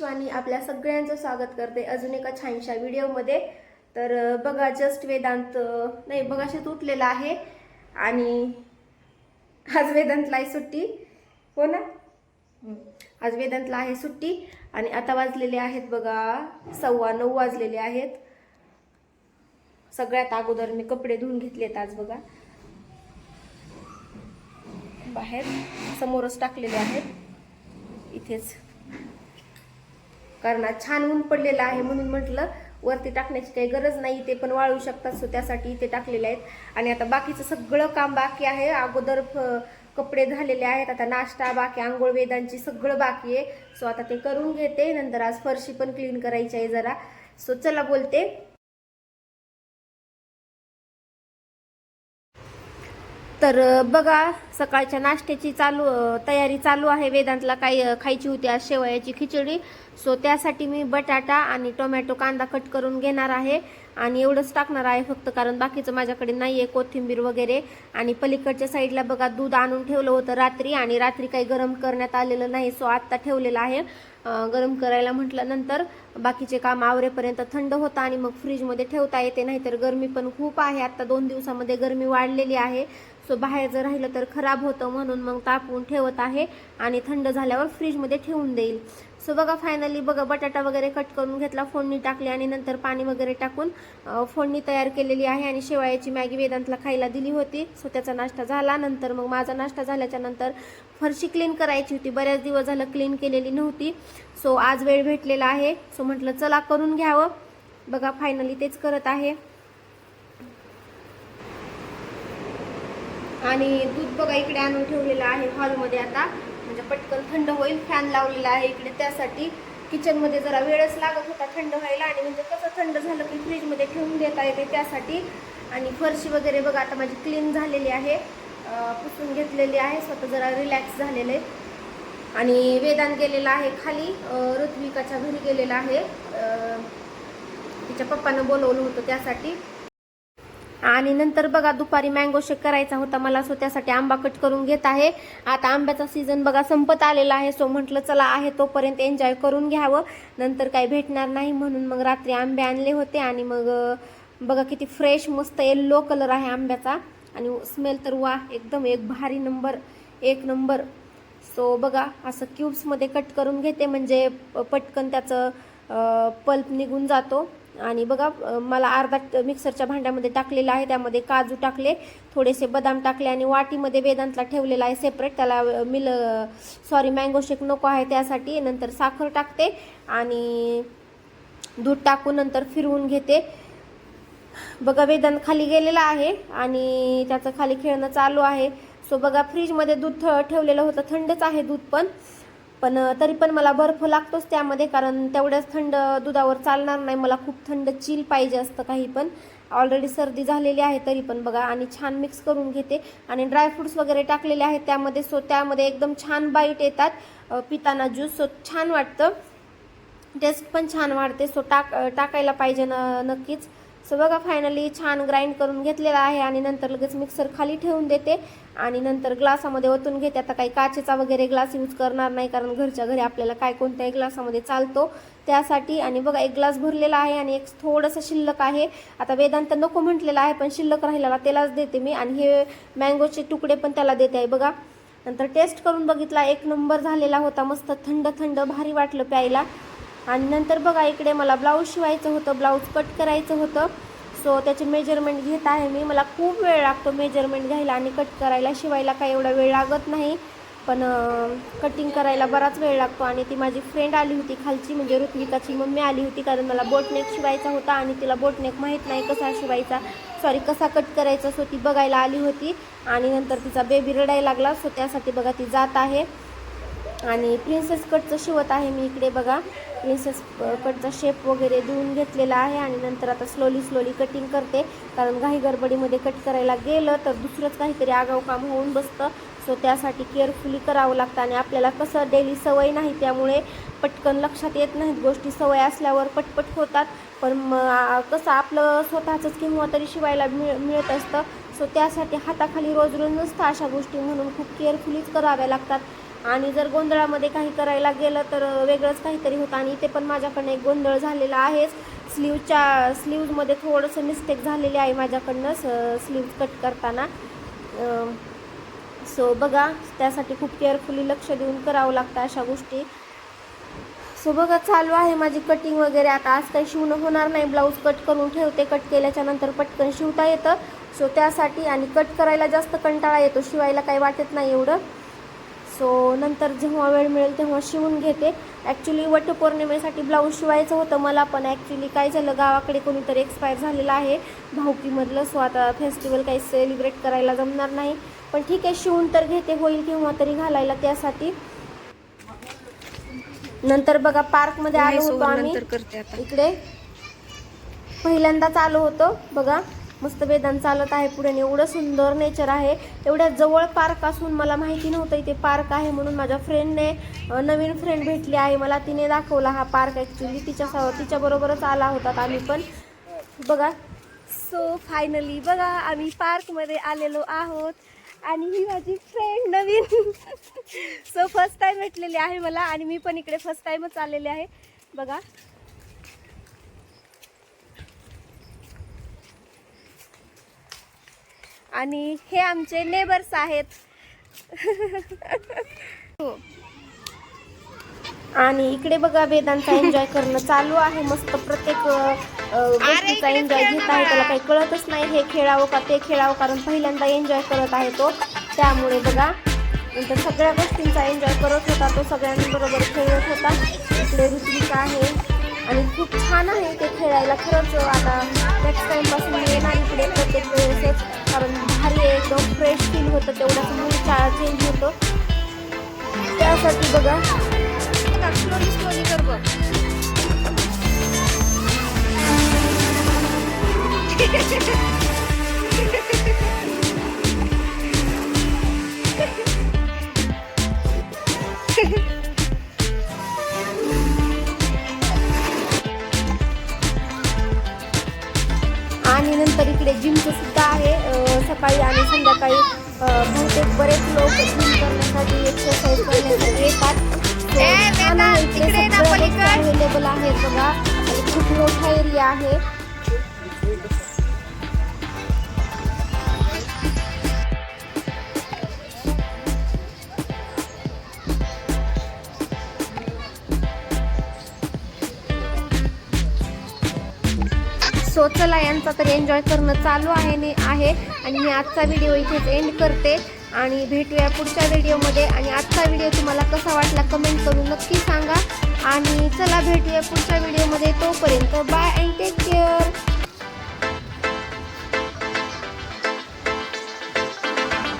वाणी आपल्या सगळ्यांचं स्वागत करते अजून एका छानशा व्हिडिओमध्ये. तर बघा जस्ट वेदांत नाही बघाशीच उठलेला आहे. आणि आज वेदांतला आहे सुट्टी. हो ना. आज वेदांतला आहे सुट्टी. आणि आता वाजलेले आहेत बघा सव्वा नऊ वाजलेले आहेत. सगळ्यात अगोदर मी कपडे धुवून घेतलेत आज बघा. बाहेर समोरच टाकलेले आहेत. इथेच. कारण छान ऊन पडलेलं आहे म्हणून म्हटलं वरती टाकण्याची काही गरज नाही ते पण वाळू शकतात सो त्यासाठी इथे टाकलेले आहेत. आणि आता बाकीचं सगळं काम बाकी आहे. अगोदर फ- कपडे झालेले आहेत आता नाश्ता बाकी आंघोळ वेदांची सगळं बाकी आहे. सो आता ते करून घेते नंतर आज फरशी पण क्लीन करायची आहे जरा. सो चला बोलते. तर बघा सकाळच्या नाश्त्याची चालू तयारी चालू आहे. वेदांतला काही खायची होती आज शेवयाची खिचडी. सो त्यासाठी मी बटाटा आणि टोमॅटो कांदा कट करून घेणार आहे. आणि एवढंच टाकणार आहे फक्त कारण बाकीचं माझ्याकडे नाही आहे कोथिंबीर वगैरे. आणि पलीकडच्या साईडला बघा दूध आणून ठेवलं होतं रात्री आणि रात्री काही गरम करण्यात आलेलं नाही सो आत्ता ठेवलेलं आहे. गरम करायला म्हटल्यानंतर बाकीचे काम आवरेपर्यंत थंड होतं आणि मग फ्रीजमध्ये ठेवता येते नाहीतर गरमी पण खूप आहे. आत्ता दोन दिवसामध्ये गरमी वाढलेली आहे. सो बाहेर जर राहिलं तर खराब होतं म्हणून मग तापवून ठेवत आहे आणि थंड झाल्यावर फ्रीजमध्ये ठेवून देईल. सो बघा फायनली बघा बटाटा वगैरे कट करून घेतला फोडणी टाकली आणि नंतर पाणी वगैरे टाकून फोडणी तयार केलेली आहे आणि शेवाळ्याची मॅगी वेदांतला खायला दिली होती. सो त्याचा नाश्ता झाला. नंतर मग माझा नाश्ता झाल्याच्यानंतर फरशी क्लीन करायची होती. बऱ्याच दिवस झालं क्लीन केलेली नव्हती. सो आज वेळ भेटलेला आहे. सो म्हटलं चला करून घ्यावं. बघा फायनली तेच करत आहे. आणि दूध बघा इकडे आणून ठेवलेलं आहे हॉलमध्ये आता. म्हणजे पटकन थंड होईल फॅन लावलेला आहे इकडे. त्यासाठी किचनमध्ये जरा वेळच लागत होता थंड व्हायला. आणि म्हणजे कसं थंड झालं की फ्रीजमध्ये ठेवून देता येते त्यासाठी. आणि फरशी वगैरे बघा आता माझी क्लीन झालेली आहे. पुसून घेतलेली आहे. स्वतः जरा रिलॅक्स झालेले. आणि वेदांत गेलेला आहे खाली. ऋत्विकाच्या घरी गेलेला आहे. तिच्या पप्पानं बोलवलं होतं त्यासाठी. आणि नंतर बघा दुपारी मँगो शेक करायचा होता मला सो त्यासाठी आंबा कट करून घेत आहे. आता आंब्याचा सीझन बघा संपत आलेला आहे सो म्हटलं चला आहे तोपर्यंत एन्जॉय करून घ्यावं. नंतर काही भेटणार नाही म्हणून मग रात्री आंबे आणले होते आणि मग बघा किती फ्रेश मस्त येल्लो कलर आहे आंब्याचा. आणि स्मेल तर वा एकदम एक भारी नंबर एक नंबर सो बघा असं क्यूब्समध्ये कट करून घेते म्हणजे पटकन त्याचं पल्प निघून जातो. आणि बघा मला अर्धा मिक्सरच्या भांड्यामध्ये टाकलेलं आहे. त्यामध्ये काजू टाकले थोडेसे बदाम टाकले आणि वाटीमध्ये वेदांतला ठेवलेला आहे सेपरेट त्याला मिल सॉरी मँगो शेक नको आहे त्यासाठी. नंतर साखर टाकते आणि दूध टाकून नंतर फिरवून घेते. बघा वेदांत खाली गेलेला आहे आणि त्याचं खाली खेळणं चालू आहे. सो बघा फ्रीजमध्ये दूध ठेवलेलं होतं. थंडच आहे दूध पण. पण तरी पण मला बर्फ लागतोच त्यामध्ये कारण तेवढ्याच थंड दुधावर चालणार नाही. मला खूप थंड चिल पाहिजे असतं काही पण. ऑलरेडी सर्दी झालेली आहे तरी पण बघा. आणि छान मिक्स करून घेते. आणि ड्रायफ्रुट्स वगैरे टाकलेले आहेत त्यामध्ये. सो त्यामध्ये एकदम छान बाईट येतात पिताना ज्यूस सो छान वाटतं. टेस्ट पण छान वाढते. सो टाक टाकायला पाहिजे न नक्कीच. सो बघा फायनली छान ग्राइंड करून घेतलेला आहे आणि नंतर लगेच मिक्सर खाली ठेवून देते. आणि नंतर ग्लासामध्ये ओतून घेते. आता काही काचेचा वगैरे ग्लास यूज करणार नाही कारण घरच्या घरी आपल्याला काय कोणत्याही ग्लासामध्ये चालतो त्यासाठी. आणि बघा एक ग्लास भरलेला आहे आणि एक थोडंसं शिल्लक आहे. आता वेदांत नको म्हटलेला आहे पण शिल्लक राहिलेला त्यालाच देते मी. आणि हे मँगोचे तुकडे पण त्याला देते आहे बघा. नंतर टेस्ट करून बघितला एक नंबर झालेला होता मस्त थंड थंड भारी वाटलं प्यायला. आणि नंतर बघा इकडे मला ब्लाऊज शिवायचं होतं ब्लाऊज कट करायचं होतं. सो त्याचे मेजरमेंट घेत आहे मी. मला खूप वेळ लागतो मेजरमेंट घ्यायला आणि कट करायला. शिवायला काही एवढा वेळ लागत नाही. पण कटिंग करायला बराच वेळ लागतो. आणि ती माझी फ्रेंड आली होती खालची म्हणजे ऋत्विकाची मम्मी आली होती कारण मला बोटनेक शिवायचा होता आणि तिला बोटनेक माहीत नाही कसा शिवायचा. सॉरी कसा कट करायचा सो ती बघायला आली होती. आणि नंतर तिचा बेबी रडायला लागला. सो त्यासाठी बघा ती जात आहे. आणि प्रिन्सेस कटचं शिवत आहे मी इकडे बघा. प्रिन्सेस कटचा शेप वगैरे देऊन घेतलेला आहे आणि नंतर आता स्लोली स्लोली कटिंग करते. कारण घाई गडबडीमध्ये कट करायला गेलं तर दुसरंच काहीतरी आगाऊ काम होऊन बसतं. सो त्यासाठी केअरफुली करावं लागतं आणि आपल्याला कसं डेली सवय नाही त्यामुळे पटकन लक्षात येत नाहीत. गोष्टी सवय असल्यावर पटपट होतात. पण मग कसं आपलं स्वतःचंच किंवा तरी शिवायला मिळ मिळत असतं. सो त्यासाठी हाताखाली रोज रोज नसतं अशा गोष्टी म्हणून खूप केअरफुलीच कराव्या लागतात. आणि जर गोंधळामध्ये काही करायला गेलं तर वेगळंच काहीतरी होतं. आणि इथे पण माझ्याकडनं एक गोंधळ झालेला आहेच. स्लीवच्या स्लीवमध्ये थोडंसं मिस्टेक झालेली आहे माझ्याकडनं स स्लीव्ज कट करताना. सो बघा त्यासाठी खूप केअरफुली लक्ष देऊन करावं लागतं अशा गोष्टी. सो बघा चालू आहे माझी कटिंग वगैरे. आता आज काही शिवणं होणार नाही. ब्लाऊज कट करून ठेवते. कट केल्याच्यानंतर पटकन शिवता येतं. सो त्यासाठी आणि कट करायला जास्त कंटाळा येतो. शिवायला काही वाटत नाही एवढं. सो नंतर जेव्हा वेळ मिळेल तेव्हा शिवून घेते. ॲक्च्युली वटपौर्णिमेसाठी ब्लाऊज शिवायचं होतं मला पण ॲक्च्युली काय झालं गावाकडे कोणीतरी एक्सपायर झालेलं आहे. भाऊकीमधलं सो आता फेस्टिवल काही सेलिब्रेट करायला जमणार नाही. पण ठीक आहे शिवून तर घेते होईल केव्हा तरी घालायला त्यासाठी. नंतर बघा पार्कमध्ये आलो होतो आम्ही. इकडे पहिल्यांदाच आलो होतो बघा. मस्त वेदांत चालत आहे पुढे एवढं सुंदर नेचर आहे. एवढ्या जवळ पार्क असून मला माहिती नव्हतं इथे पार्क आहे म्हणून माझ्या फ्रेंडने नवीन फ्रेंड भेटली आहे. मला तिने दाखवला हा पार्क ॲक्च्युली तिच्या तिच्याबरोबरच आला होता आम्ही पण. बघा. सो फायनली बघा आम्ही पार्कमध्ये आलेलो आहोत. आणि ही माझी फ्रेंड नवीन. सो फर्स्ट टाइम भेटलेली आहे मला आणि मी पण इकडे फर्स्ट टाइमच आलेले आहे. बघा. आणि हे आमचे नेबर्स आहेत. आणि इकडे बघा वेदांचा एन्जॉय करणं चालू आहे. मस्त प्रत्येक गोष्टीचा एन्जॉय घेत आहे. त्याला काही कळतच नाही हे खेळावं का ते खेळावं कारण पहिल्यांदा एन्जॉय करत आहे तो. त्यामुळे बघा नंतर सगळ्या गोष्टींचा एन्जॉय करत होता तो. सगळ्यांबरोबर खेळत होता. इकडे ऋत्विका आहे. आणि खूप छान आहे ते खेळायला. खरंच हो, आता नेक्स्ट टाईमपासून मी येणार इकडे प्रत्येक वेळेसच. कारण भारी आहे, एकदम फ्रेश फील होतं तेवढाच. मूड चेंज होतो. त्यासाठी बघा. स्लोली स्लोली कर बघ. इकडे जिमचं सुद्धा आहे. सकाळी आणि संध्याकाळी अं, बहुतेक बरेच लोक जिम करण्यासाठी एक्सरसाइज करण्यासाठी येतात. आहे इकडे अवेलेबल आहेत बघा. खूप मोठा एरिया आहे. सो चला यांचा तर एन्जॉय करणं चालू आहे आहे. आणि मी आजचा व्हिडिओ इथेच एंड करते. आणि भेटूया पुढच्या व्हिडिओमध्ये आणि आजचा व्हिडिओ तुम्हाला कसा वाटला कमेंट करून नक्की सांगा. आणि चला भेटूया पुढच्या व्हिडिओमध्ये तोपर्यंत बाय अँड टेक